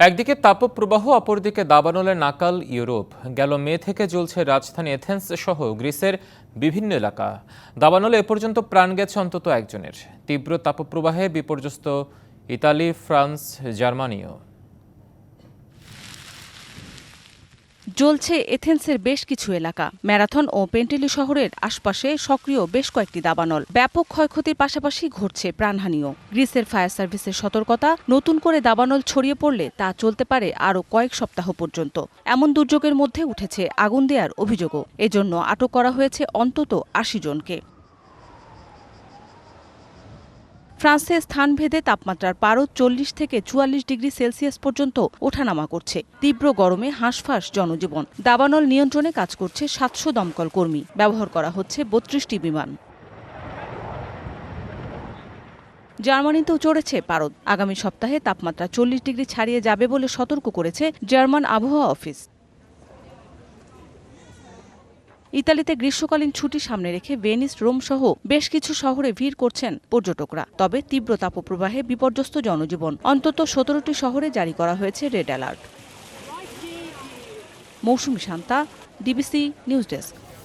একদিকে তাপপ্রবাহ, অপরদিকে দাবানলে নাকাল ইউরোপ। গেল মে থেকে জ্বলছে রাজধানী এথেন্স সহ গ্রিসের বিভিন্ন এলাকা। দাবানলে এ পর্যন্ত প্রাণ গেছে অন্তত একজনের। তীব্র তাপপ্রবাহে বিপর্যস্ত ইতালি, ফ্রান্স, জার্মানিও। জ্বলছে এথেন্সের বেশ কিছু এলাকা। ম্যারাথন ও পেন্টেলি শহরের আশপাশে সক্রিয় বেশ কয়েকটি দাবানল। ব্যাপক ক্ষয়ক্ষতির পাশাপাশি ঘটছে প্রাণহানিও। গ্রিসের ফায়ার সার্ভিসের সতর্কতা, নতুন করে দাবানল ছড়িয়ে পড়লে তা চলতে পারে আরও কয়েক সপ্তাহ পর্যন্ত। এমন দুর্যোগের মধ্যে উঠেছে আগুন দেয়ার অভিযোগও। এজন্য আটক করা হয়েছে অন্তত আশি জনকে। ফ্রান্সে স্থানভেদে তাপমাত্রার পারদ চল্লিশ থেকে চুয়াল্লিশ ডিগ্রি সেলসিয়াস পর্যন্ত ওঠানামা করছে। তীব্র গরমে হাঁসফাঁস জনজীবন। দাবানল নিয়ন্ত্রণে কাজ করছে সাতশো দমকল কর্মী। ব্যবহার করা হচ্ছে বত্রিশটি বিমান। জার্মানিতেও চড়েছে পারদ। আগামী সপ্তাহে তাপমাত্রা চল্লিশ ডিগ্রি ছাড়িয়ে যাবে বলে সতর্ক করেছে জার্মান আবহাওয়া অফিস। ইতালিতে গ্রীষ্মকালীন ছুটি সামনে রেখে ভেনিস, রোম সহ বেশ কিছু শহরে ভিড় করছেন পর্যটকরা। তবে তীব্র তাপপ্রবাহে বিপর্যস্ত জনজীবন। অন্তত সতেরোটি শহরে জারি করা হয়েছে red alert. Mousumi Shanta, DBC news desk.